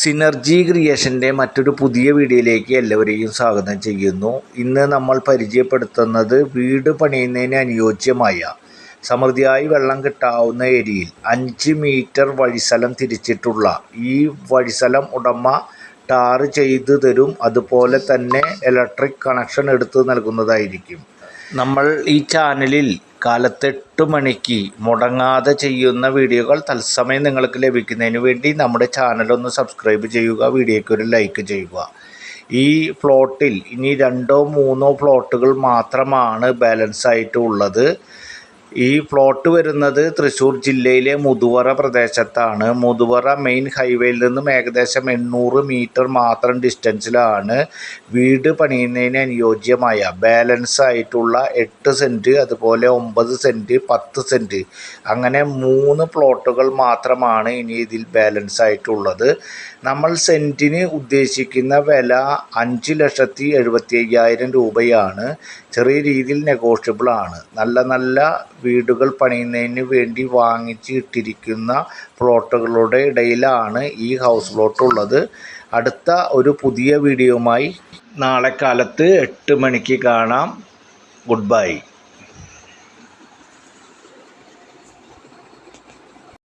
Synergy ക്രിയേഷന്റെ മറ്റൊരു പുതിയ വീഡിയോയിലേക്ക് എല്ലാവരെയും സ്വാഗതം ചെയ്യുന്നു. ഇന്ന് നമ്മൾ പരിചയപ്പെടുത്തുന്നത് വീട് പണിയുന്നതിന് അനുയോജ്യമായ സമൃദ്ധിയായി വെള്ളം കിട്ടാവുന്ന ഏരിയയിൽ അഞ്ച് മീറ്റർ വഴിസ്ഥലം തിരിച്ചിട്ടുള്ള ഈ വഴിസ്ഥലം ഉടമ ടാർ ചെയ്ത് തരും. അതുപോലെ തന്നെ ഇലക്ട്രിക് കണക്ഷൻ എടുത്ത് നൽകുന്നതായിരിക്കും. നമ്മൾ ഈ ചാനലിൽ കാലത്ത് എട്ട് മണിക്ക് മുടങ്ങാതെ ചെയ്യുന്ന വീഡിയോകൾ തത്സമയം നിങ്ങൾക്ക് ലഭിക്കുന്നതിന് വേണ്ടി നമ്മുടെ ചാനൽ ഒന്ന് സബ്സ്ക്രൈബ് ചെയ്യുക വീഡിയോയ്ക്ക് ഒരു ലൈക്ക് ചെയ്യുക. ഈ പ്ലോട്ടിൽ ഇനി രണ്ടോ മൂന്നോ പ്ലോട്ടുകൾ മാത്രമാണ് ബാലൻസ് ആയിട്ട് ഉള്ളത് ഈ പ്ലോട്ട് വരുന്നത് തൃശ്ശൂർ ജില്ലയിലെ മുതുവറ പ്രദേശത്താണ്. മുതുവറ മെയിൻ ഹൈവേയിൽ നിന്നും ഏകദേശം എണ്ണൂറ് മീറ്റർ മാത്രം ഡിസ്റ്റൻസിലാണ് വീട് പണിയുന്നതിന് അനുയോജ്യമായ. ബാലൻസ് ആയിട്ടുള്ള എട്ട് സെന്റ് അതുപോലെ ഒമ്പത് സെന്റ് പത്ത് സെന്റ് അങ്ങനെ മൂന്ന് പ്ലോട്ടുകൾ മാത്രമാണ് ഇനി ഇതിൽ ബാലൻസ് ആയിട്ടുള്ളത്. നമ്മൾ സെന്റിന് ഉദ്ദേശിക്കുന്ന വില അഞ്ച് ലക്ഷത്തി എഴുപത്തി അയ്യായിരം രൂപയാണ്. ചെറിയ രീതിയിൽ നെഗോഷ്യബിൾ ആണ്. നല്ല നല്ല വീടുകൾ പണിയുന്നതിന് വേണ്ടി വാങ്ങിച്ച് ഇട്ടിരിക്കുന്ന പ്ലോട്ടുകളുടെ ഇടയിലാണ് ഈ ഹൗസ് പ്ലോട്ട് ഉള്ളത്. അടുത്ത ഒരു പുതിയ വീഡിയോയുമായി നാളെ കാലത്ത് എട്ട് മണിക്ക് കാണാം. Good bye